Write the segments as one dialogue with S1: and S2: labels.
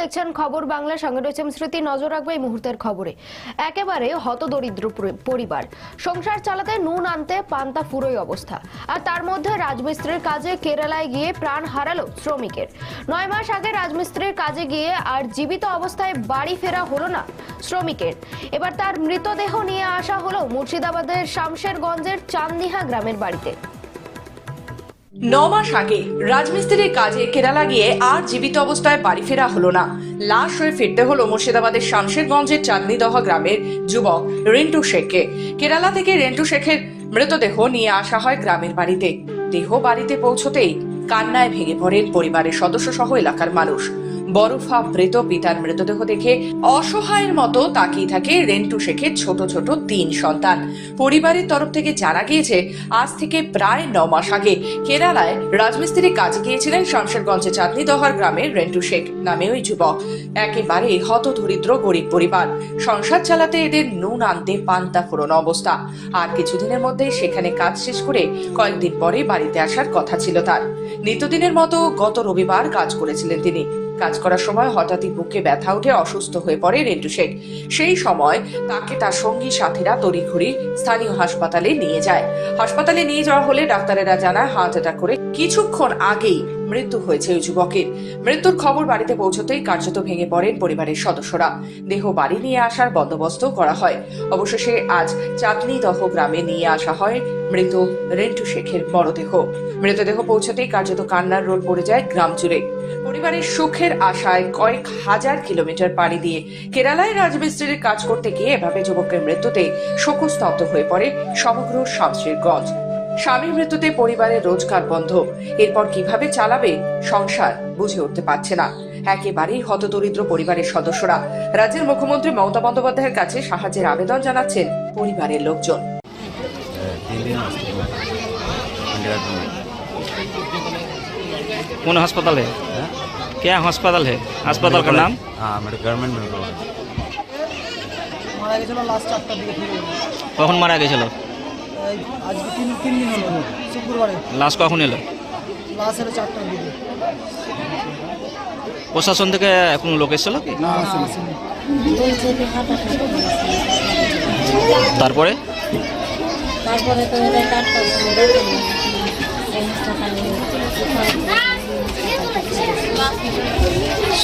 S1: দেখছেন খবর বাংলা। সঙ্গে রয়েছে স্মৃতি, নজর রাখবে এই মুহূর্তের খবরে। একেবারে হতদরিদ্র পরিবার। সংসার চালাতে নুন আনতে পান্তা ফুরোই অবস্থা। আর তার মধ্যে রাজমিস্ত্রির কাজে কেরালায় গিয়ে প্রাণ হারালো শ্রমিকের। নয় মাস আগে রাজমিস্ত্রির কাজে গিয়ে আর জীবিত অবস্থায় বাড়ি ফেরা হলো না শ্রমিকের। এবার তার মৃতদেহ নিয়ে আসা হলো মুর্শিদাবাদের শামশেরগঞ্জের চান্দিহা গ্রামের বাড়িতে।
S2: ন মাস আগে রাজমিস্ত্রির কাজে কেরালা গিয়ে আর জীবিত অবস্থায় বাড়ি ফেরা হলো না। লাশ হয়ে ফিরতে হলো মুর্শিদাবাদের শামশেরগঞ্জের চাঁদনিদহ গ্রামের যুবক রেন্টু শেখকে। কেরালা থেকে রেন্টু শেখের মৃতদেহ নিয়ে আসা হয় গ্রামের বাড়িতে। দেহ বাড়িতে পৌঁছতেই কান্নায় ভেঙে পড়েন পরিবারের সদস্য সহ এলাকার মানুষ। বরফা মৃত পিতার মৃতদেহ দেখে অসহায়ের মতো তাকিয়ে থাকে রেন্টু শেখের ছোট ছোট তিন সন্তান। পরিবারের তরফ থেকে জানা গিয়েছে, আজ থেকে প্রায় ন মাস আগে কেরালায় রাজমিস্ত্রি কাজে গিয়েছিলেন শামশেরগঞ্জে চাঁদনি দহার গ্রামের রেন্টু শেখ নামে ওই যুবক। একেবারে হত দরিদ্র গরিব পরিবার। সংসার চালাতে এদের নুন আনতে পান্তা ফোরন অবস্থা। আর কিছুদিনের মধ্যেই সেখানে কাজ শেষ করে কয়েকদিন পরে বাড়িতে আসার কথা ছিল তার। নিত্যদিনের মতো গত রবিবার কাজ করেছিলেন তিনি। কাজ করার সময় হঠাৎই বুকে ব্যথা উঠে অসুস্থ হয়ে পড়ে রেন্টু শেখ সেই সময় তাকে তার সঙ্গী সাথীরা তড়িঘড়ি স্থানীয় হাসপাতালে নিয়ে যায়। হাসপাতালে নিয়ে যাওয়া হলে ডাক্তারেরা জানায় হার্ট অ্যাটাক করে কিছুক্ষণ আগেই মৃত্যু হয়েছে ওই যুবকের। মৃত্যুর খবর বাড়িতে পৌঁছতেই কার্যত ভেঙে পড়েন পরিবারের সদস্যরা। দেহ বাড়ি নিয়ে আসার বন্দোবস্ত করা হয়। অবশেষে আজ চাঁদনি দহ গ্রামে নিয়ে আসা হয় মৃত রেন্টু শেখের মরদেহ। মৃতদেহ পৌঁছতেই কার্যত কান্নার রোল পড়ে যায় গ্রাম জুড়ে। পরিবারের সুখের আশায় কয়েক হাজার কিলোমিটার পাড়ি দিয়ে কেরালায় রাজমিস্ত্রির কাজ করতে গিয়ে এভাবে যুবকের মৃত্যুতে শোকস্তব্ধ হয়ে পড়ে সমগ্র শামশেরগঞ্জ স্বামীর মৃত্যুতে পরিবারের রোজগার বন্ধ এরপর কিভাবে চালাবে সংসার বুঝে উঠতে পারছে না একেবারেই হতদরিদ্র পরিবারের সদস্যরা রাজ্যের মুখ্যমন্ত্রী মমতা বন্দ্যোপাধ্যায়ের কাছে সাহায্যের আবেদন জানাচ্ছেন পরিবারের লোকজন
S3: तीन दिन उसके बाद इंदिरा गांधी
S4: कौन अस्पताल है
S3: हाँ?
S4: क्या अस्पताल है अस्पताल का नाम
S3: हाँ मेरे गवर्नमेंट मेडिकल कॉलेज
S5: মারা গেছিলো লাস্ট চারটার দিকে ফিরে এলো।
S4: কখন মারা গেছিল
S5: এই আজকে তিন তিন দিন হলো। শুক্রবারে।
S4: লাশ কখন এলো?
S5: লাস্ট এলো চারটার দিকে।
S4: প্রশাসন থেকে এখন লোক এসেছিল কি?
S5: না
S4: তারপরে?
S6: তারপরে তো এরা টাটকা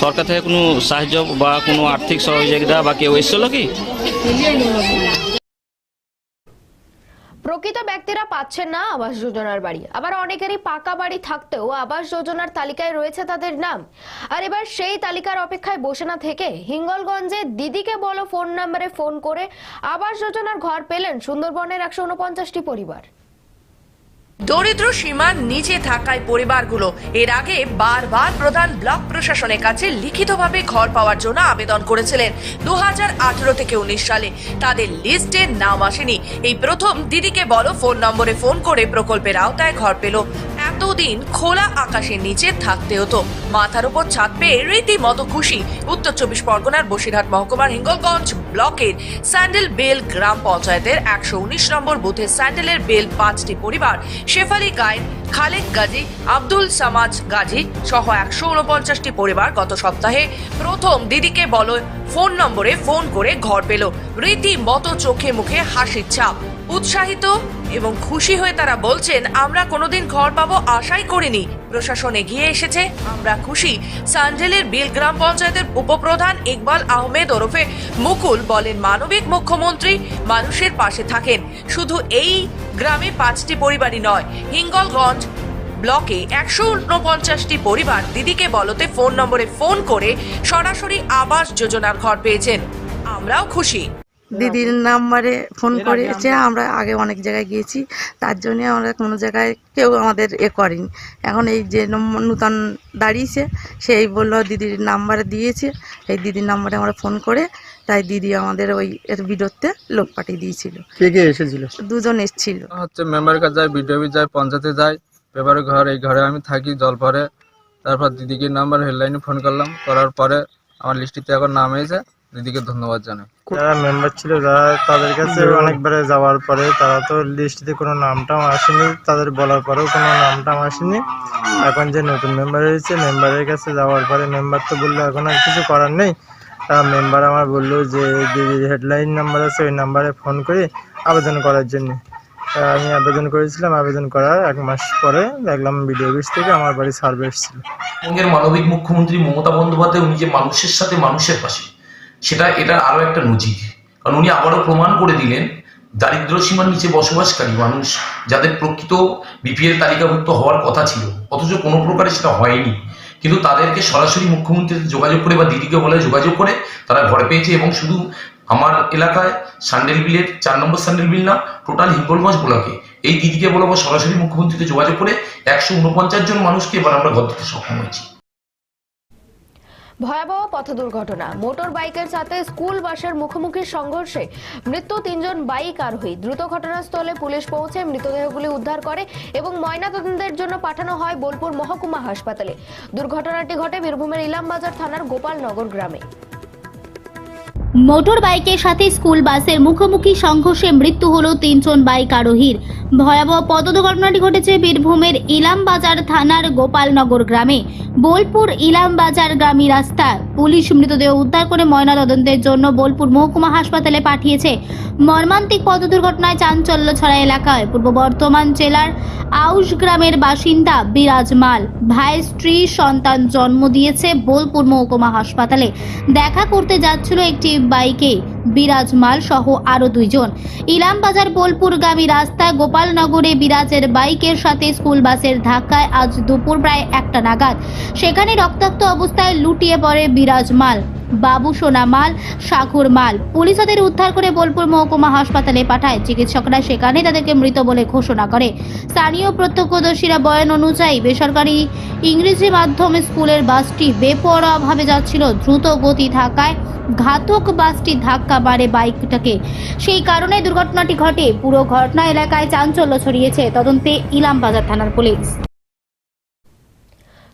S4: সরকার থেকে কোনো সাহায্য বা কোনো আর্থিক সহযোগিতা বা কেউ এসেছিল কি?
S1: প্রকৃত ব্যক্তিরা পাচ্ছেন না আবাস যোজনার বাড়ি। আবার অনেকেরই পাকা বাড়ি থাকতেও আবাস যোজনার তালিকায় রয়েছে তাদের নাম। আর এবার সেই তালিকার অপেক্ষায় বসে না থেকে হিঙ্গলগঞ্জে দিদিকে বলো ফোন নাম্বারে ফোন করে আবাস যোজনার ঘর পেলেন সুন্দরবনের একশো উনপঞ্চাশটি পরিবার।
S2: দরিদ্র সীমার নিচে থাকায় পরিবারগুলো। এর আগে বারবার প্রধান ব্লক প্রশাসনের কাছে লিখিতভাবে ঘর পাওয়ার জন্য আবেদন করেছিলেন দু হাজার আঠারো থেকে উনিশ সালে। তাদের লিস্টে নাম আসেনি। এই প্রথম দিদিকে বলো, ফোন নম্বরে ফোন করে প্রকল্পের আওতায় ঘর পেল। এতদিন খোলা আকাশের নিচে থাকতে হতো। মাথার উপর ছাদ পেয়ে রীতিমতো খুশি উত্তর চব্বিশ পরগনার বসিরহাট মহকুমার হিঙ্গলগঞ্জ ব্লকের স্যান্ডেল বেল গ্রাম পঞ্চায়েতের একশো উনিশ নম্বর বুথে স্যান্ডেলের বেল পাঁচটি পরিবার শেফালি গায়েন খালেক গাজী, আব্দুল সামাজ গাজী সহ একশো উনপঞ্চাশটি পরিবার গত সপ্তাহে প্রথম দিদিকে বলো ফোন নম্বরে ফোন করে ঘর পেল। রীতিমতো চোখে মুখে হাসির ছাপ। উৎসাহিত এবং খুশি হয়ে তারা বলছেন, আমরা কোনোদিন ঘর পাবো আশাই করিনি। প্রশাসন এগিয়ে এসেছে। আমরা খুশি। সান্ডেলের বিল গ্রাম পঞ্চায়েতের উপপ্রধান ইকবাল আহমেদ ওরফে মুকুল বলেন, মানবিক মুখ্যমন্ত্রী মানুষের পাশে থাকেন। শুধু এই গ্রামে পাঁচটি পরিবারই নয়, হিঙ্গলগঞ্জ ব্লকে একশো উনপঞ্চাশটি পরিবার দিদিকে বলতে ফোন নম্বরে ফোন করে সরাসরি আবাস যোজনার ঘর পেয়েছেন। আমরাও খুশি।
S7: দিদির নাম্বারে ফোন করেছে আমরা আগে অনেক জায়গায় গিয়েছি তার জন্যে আমরা কোনো জায়গায় কেউ আমাদের এ করেনি। এখন এই যে নূতন দাঁড়িয়েছে সেই বলল দিদির নাম্বারে দিয়েছে এই দিদির নাম্বারে আমরা ফোন করে তাই দিদি আমাদের ওই এর বিরুদ্ধে লোক পাঠিয়ে দিয়েছিল।
S8: কে কে এসেছিল?
S7: দুজন এসছিল।
S8: হচ্ছে মেম্বারের কাছে যায় বিডিও যায় পঞ্চায়েতে যায় পেপারের ঘর এই ঘরে আমি থাকি জল পরে তারপর দিদিকে নাম্বার হেডলাইনে ফোন করলাম করার পরে আমার লিস্টিতে এখন নাম এসে দিদিকে ধন্যবাদ জানাই।
S9: যারা মেম্বার ছিল যারা তাদের কাছে অনেকবারে যাওয়ার পরে তারা তো লিস্টে কোনো নামটাও আসেনি তাদের বলার পরেও কোনো নামটাও আসেনি। এখন যে নতুন মেম্বার হয়েছে মেম্বারের কাছে যাওয়ার পরে মেম্বার তো বলল এখন আর কিছু করার নেই। মেম্বার আমার বলল যে দিদির হেডলাইন নাম্বার আছে ওই নাম্বারে ফোন করে আবেদন করার জন্য। আমি আবেদন করেছিলাম আবেদন করার এক মাস পরে দেখলাম বিডিও অফিস থেকে আমার বাড়ি সার্ভে এসেছিল।
S10: পশ্চিমবঙ্গের মানবিক মুখ্যমন্ত্রী মমতা বন্দ্যোপাধ্যায় উনি যে মানুষের সাথে মানুষের পাশে সেটা এটা আরও একটা নজির। কারণ উনি আবারও প্রমাণ করে দিলেন দারিদ্র সীমার নিচে বসবাসকারী মানুষ যাদের প্রকৃত বিপিএল তালিকাভুক্ত হওয়ার কথা ছিল, অথচ কোনো প্রকারে সেটা হয়নি। কিন্তু তাদেরকে সরাসরি মুখ্যমন্ত্রীর যোগাযোগ করে বা দিদিকে বলে যোগাযোগ করে তারা ঘরে পেয়েছে এবং শুধু আমার এলাকায় সান্ডেল বিলের চার নম্বর সান্ডেল বিল না, টোটাল হিঙ্গলগঞ্জ ব্লকে এই দিদিকে বলব সরাসরি মুখ্যমন্ত্রীতে যোগাযোগ করে একশো উনপঞ্চাশ জন মানুষকে এবার আমরা ঘর দিতে সক্ষম হয়েছি।
S1: ভয়াবহ পথ দুর্ঘটনা। মোটর বাইকের সাথে স্কুল বাসের মুখোমুখি সংঘর্ষে মৃত্যু তিনজন বাইক আরোহী। দ্রুত ঘটনাস্থলে পুলিশ পৌঁছে মৃতদেহগুলি উদ্ধার করে এবং ময়নাতদন্তের জন্য পাঠানো হয় বোলপুর মহকুমা হাসপাতালে। দুর্ঘটনাটি ঘটে বীরভূমের ইলামবাজার থানার গোপালনগর গ্রামে।
S11: মোটর বাইকের সাথে স্কুল বাসের মুখোমুখি সংঘর্ষে মৃত্যু হল তিনজন বাইক আরোহীর। ভয়াবহ পথ দুর্ঘটনাটি ঘটেছে বীরভূমের ইলামবাজার থানার গোপালনগর গ্রামে। বোলপুর ইলামবাজার গ্রামী রাস্তা পুলিশ মৃতদেহ উদ্ধার করে ময়নাতদন্তের জন্য বোলপুর মহকুমা হাসপাতালে পাঠিয়েছে। মর্মান্তিক পদ দুর্ঘটনায় চাঞ্চল্য ছড়া এলাকায় পূর্ব বর্ধমান জেলার আউশ গ্রামের বাসিন্দা বিরাজ মাল ভাই স্ত্রী সন্তান জন্ম দিয়েছে বোলপুর মহকুমা হাসপাতালে। দেখা করতে যাচ্ছিল একটি বাইকে বিরাজ মাল সহ আরও দুইজন। ইলামবাজার বোলপুরগামী রাস্তায় গোপালনগরে বিরাজের বাইকের সাথে স্কুল বাসের ধাক্কায় আজ দুপুর প্রায় একটা নাগাদ। সেখানে রক্তাক্ত অবস্থায় লুটিয়ে পড়ে বিরাজ মাল বাবু সোনা মাল সাকুর মাল। পুলিশ তাদের উদ্ধার করে বোলপুর মহকুমা হাসপাতালে পাঠায়। চিকিৎসকরা সেখানে তাদেরকে মৃত বলে ঘোষণা করে। স্থানীয় প্রত্যক্ষদর্শীরা বয়ান অনুযায়ী বেসরকারি ইংরেজি মাধ্যম স্কুলের বাসটি বেপরোয়াভাবে যাচ্ছিল। দ্রুত গতি থাকায় ঘাতক বাসটি ধাক্কা মারে বাইকটাকে। সেই কারণে দুর্ঘটনাটি ঘটে। পুরো ঘটনা এলাকায় চাঞ্চল্য ছড়িয়েছে। তদন্তে ইলামবাজার থানার পুলিশ।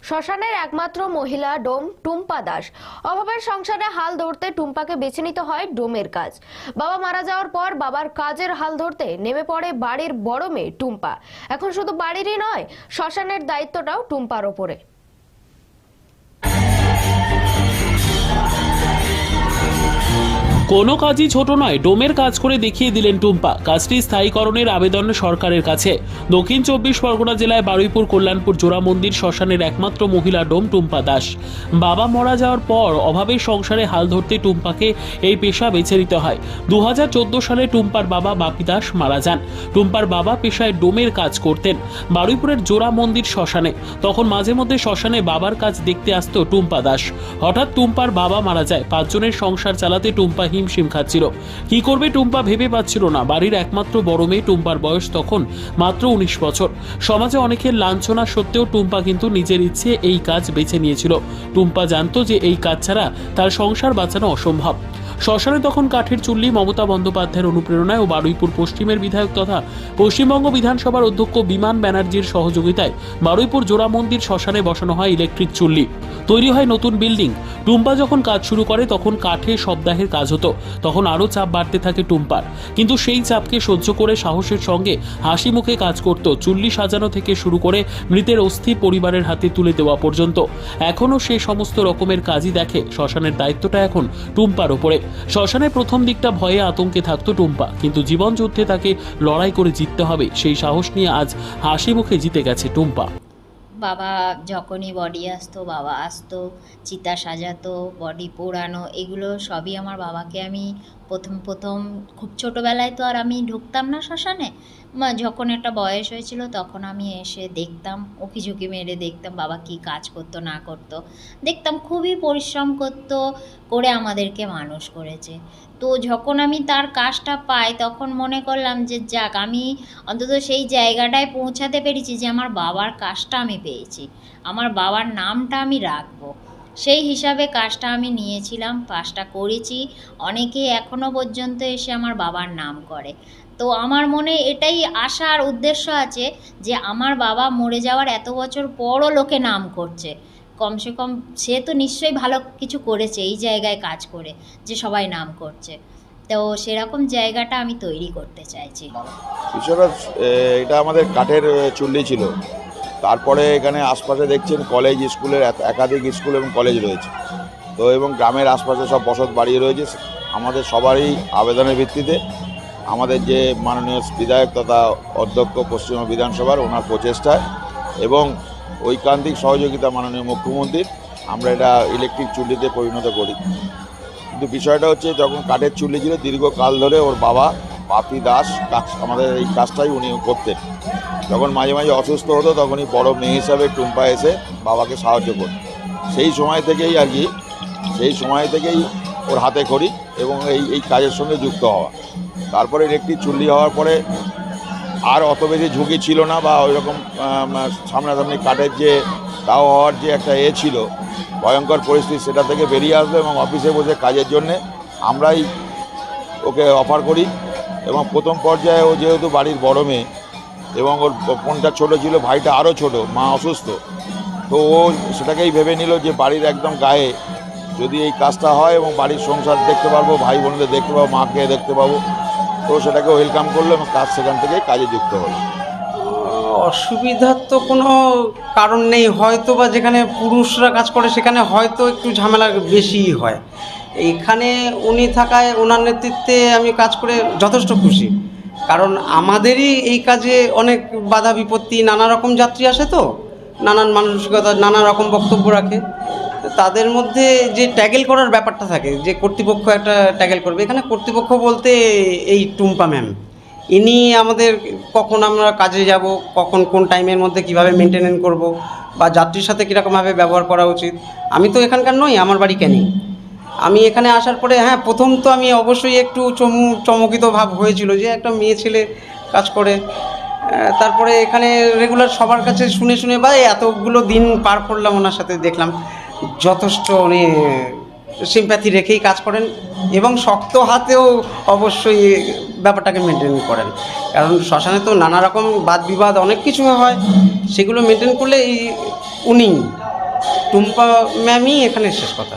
S1: শ্মশানের একমাত্র মহিলা ডোম টুম্পা দাস। অভাবের সংসারে হাল ধরতে টুম্পাকে বেছে নিতে হয় ডোমের কাজ। বাবা মারা যাওয়ার পর বাবার কাজের হাল ধরতে নেমে পড়ে বাড়ির বড় মেয়ে টুম্পা। এখন শুধু বাড়িরই নয়, শ্মশানের দায়িত্বটাও টুম্পার ওপরে।
S12: কোনো কাজই ছোট নয়, ডোমের কাজ করে দেখিয়ে দিলেন টুম্পা। কাজটি স্থায়ীকরণের আবেদন সরকারের কাছে। দক্ষিণ চব্বিশ পরগনা জেলায় বারুইপুর, কল্যাণপুর, জোড়া মন্দির শ্মশানের একমাত্র মহিলা ডোম টুম্পা দাস। বাবা মারা যাওয়ার পর অভাবের সংসারে হাল ধরতে টুম্পাকে এই পেশা বেছে নিতে হয়। দুহাজার চোদ্দ সালে টুম্পার বাবা বাপি দাস মারা যান। টুম্পার বাবা পেশায় ডোমের কাজ করতেন, বারুইপুরের জোড়া মন্দির শ্মশানে। তখন মাঝে মধ্যে শ্মশানে বাবার কাজ দেখতে আসত টুম্পা দাস। হঠাৎ টুম্পার বাবা মারা যায়। পাঁচজনের সংসার চালাতে টুম্পা হিমশিম খাচ্ছিল। কি করবে টুম্পা ভেবে পাচ্ছিল না। বাড়ির একমাত্র বড় মেয়ে টুম্পার বয়স তখন মাত্র উনিশ বছর। সমাজে অনেকের লাঞ্ছনা সত্ত্বেও টুম্পা কিন্তু নিজের ইচ্ছে এই কাজ বেছে নিয়েছিল। টুম্পা জানতো যে এই কাজ ছাড়া তার সংসার বাঁচানো অসম্ভব। শ্মশানে তখন কাঠের চুল্লি, মমতা বন্দ্যোপাধ্যায়ের অনুপ্রেরণায় ও বারুইপুর পশ্চিমের বিধায়ক তথা পশ্চিমবঙ্গ বিধানসভার অধ্যক্ষ বিমান ব্যানার্জির সহযোগিতায় বারুইপুর জোড়া মন্দির শ্মশানে বসানো হয় ইলেকট্রিক চুল্লি। তৈরি হয় নতুন বিল্ডিং। টুম্পা যখন কাজ শুরু করে, তখন কাঠে সপ্তাহের কাজ হতো। তখন আরও চাপ বাড়তে থাকে টুম্পার। কিন্তু সেই চাপকে সহ্য করে সাহসের সঙ্গে হাসি মুখে কাজ করত। চুল্লি সাজানো থেকে শুরু করে মৃতের অস্থি পরিবারের হাতে তুলে দেওয়া পর্যন্ত। এখনও সে সমস্ত রকমের কাজই দেখে। শ্মশানের দায়িত্বটা এখন টুম্পার ওপরে। শ্মশানে প্রথম দিকটা ভয়ে আতঙ্কে থাকতো টুম্পা, কিন্তু জীবন যুদ্ধে তাকে লড়াই করে জিততে হবে, সেই সাহস নিয়ে আজ হাসি মুখে জিতে গেছে টুম্পা।
S6: বাবা যখনই বডি আসতো, বাবা আসতো, চিতা সাজাতো বডি পোড়ানো, এগুলো সবই আমার বাবাকে আমি প্রথম প্রথম খুব ছোটোবেলায় তো আর আমি ঢুকতাম না শ্মশানে। যখন একটা বয়স হয়েছিল তখন আমি এসে দেখতাম উকি ঝুঁকি মেরে দেখতাম, বাবা কি কাজ করতো, না করতো। দেখতাম খুবই পরিশ্রম করতো, করে আমাদেরকে মানুষ করেছে। তো যখন আমি তার কাজটা পাই তখন মনে করলাম যে যাক, আমি অন্তত সেই জায়গাটায় পৌঁছাতে পেরেছি যে আমার বাবার কাজটা আমি পেয়েছি। আমার বাবার নামটা আমি রাখব। সেই হিসাবে কাজটা আমি নিয়েছিলাম, কাজটা করেছি। অনেকে এখনও পর্যন্ত এসে আমার বাবার নাম করে। তো আমার মনে এটাই আশা আর উদ্দেশ্য আছে যে আমার বাবা মরে যাওয়ার এত বছর পরও লোকে নাম করছে। কমসে কম সে তো নিশ্চয়ই ভালো কিছু করেছে এই জায়গায় কাজ করে, যে সবাই নাম করছে। তো সেরকম জায়গাটা আমি তৈরি করতে চাইছি।
S13: এটা আমাদের কাঠের চুল্লি ছিল। তারপরে এখানে আশপাশে দেখছেন কলেজ স্কুলের একাধিক স্কুল এবং কলেজ রয়েছে। তো এবং গ্রামের আশপাশে সব বসত বাড়ি রয়েছে। আমাদের সবারই আবেদনের ভিত্তিতে আমাদের যে মাননীয় বিধায়ক তথা অধ্যক্ষ পশ্চিমবঙ্গ বিধানসভার ওনার প্রচেষ্টায় এবং ঐকান্তিক সহযোগিতা মাননীয় মুখ্যমন্ত্রীর, আমরা এটা ইলেকট্রিক চুল্লিতে পরিণত করি। কিন্তু বিষয়টা হচ্ছে যখন কাঠের চুল্লি ছিল, দীর্ঘকাল ধরে ওর বাবা পাপি দাস কাজ আমাদের এই কাজটাই উনি করতেন। যখন মাঝে মাঝে অসুস্থ হতো, তখনই বড় মেয়ে হিসাবে টুম্পা এসে বাবাকে সাহায্য করত। সেই সময় থেকেই আর কি, সেই সময় থেকেই ওর হাতে খড়ি এবং এই এই কাজের সঙ্গে যুক্ত হওয়া। তারপরে একটি চুল্লি হওয়ার পরে আর অত বেশি ঝুঁকি ছিল না বা ওই রকম সামনাসামনি কাঠের যে তাও হওয়ার যে একটা এ ছিল, ভয়ঙ্কর পরিস্থিতি সেটা থেকে বেরিয়ে আসলো এবং অফিসে বসে কাজের জন্যে আমরাই ওকে অফার করি এবং প্রথম পর্যায়ে ও যেহেতু বাড়ির বড় মেয়ে এবং ওর বোনটা ছোট ছিল, ভাইটা আরও ছোট, মা অসুস্থ। তো ও সেটাকেই ভেবে নিল যে বাড়ির একদম গায়ে যদি এই কাজটা হয় এবং বাড়ির সংসার দেখতে পারব, ভাই বোনদের দেখতে পাবো, মাকে দেখতে পাবো, তো সেটাকে ওয়েলকাম করল এবং কাজ সেখান থেকে কাজে যুক্ত হলো।
S5: অসুবিধার তো কোনো কারণ নেই, হয়তো বা যেখানে পুরুষরা কাজ করে সেখানে হয়তো একটু ঝামেলা বেশিই হয়। এইখানে উনি থাকায় ওনার নেতৃত্বে আমি কাজ করে যথেষ্ট খুশি। কারণ আমাদেরই এই কাজে অনেক বাধা বিপত্তি, নানা রকম যাত্রী আসে তো, নানান মানসিকতা, নানা রকম বক্তব্য রাখে। তাদের মধ্যে যে ট্যাগেল করার ব্যাপারটা থাকে, যে কর্তৃপক্ষ একটা ট্যাগেল করবে, এখানে কর্তৃপক্ষ বলতে এই টুম্পা ম্যাম, ইনি আমাদের কখন আমরা কাজে যাব, কখন কোন টাইমের মধ্যে কীভাবে মেনটেনেন করব, বা যাত্রীর সাথে কীরকমভাবে ব্যবহার করা উচিত। আমি তো এখানকার নই, আমার বাড়ি ক্যানিং আমি এখানে আসার পরে হ্যাঁ প্রথম তো আমি অবশ্যই একটু চমু, চমকিত ভাব হয়েছিল যে একটা মেয়ে ছেলে কাজ করে। তারপরে এখানে রেগুলার সবার কাছে শুনে শুনে বা এতগুলো দিন পার করলাম ওনার সাথে, দেখলাম যথেষ্ট উনি সিম্প্যাথি রেখেই কাজ করেন এবং শক্ত হাতেও অবশ্যই ব্যাপারটাকে মেনটেন করেন। কারণ শ্মশানে তো নানা রকম বাদ বিবাদ অনেক কিছু হয়, সেগুলো মেনটেন করলে এই উনি, টুম্পা ম্যামই এখানে শেষ কথা।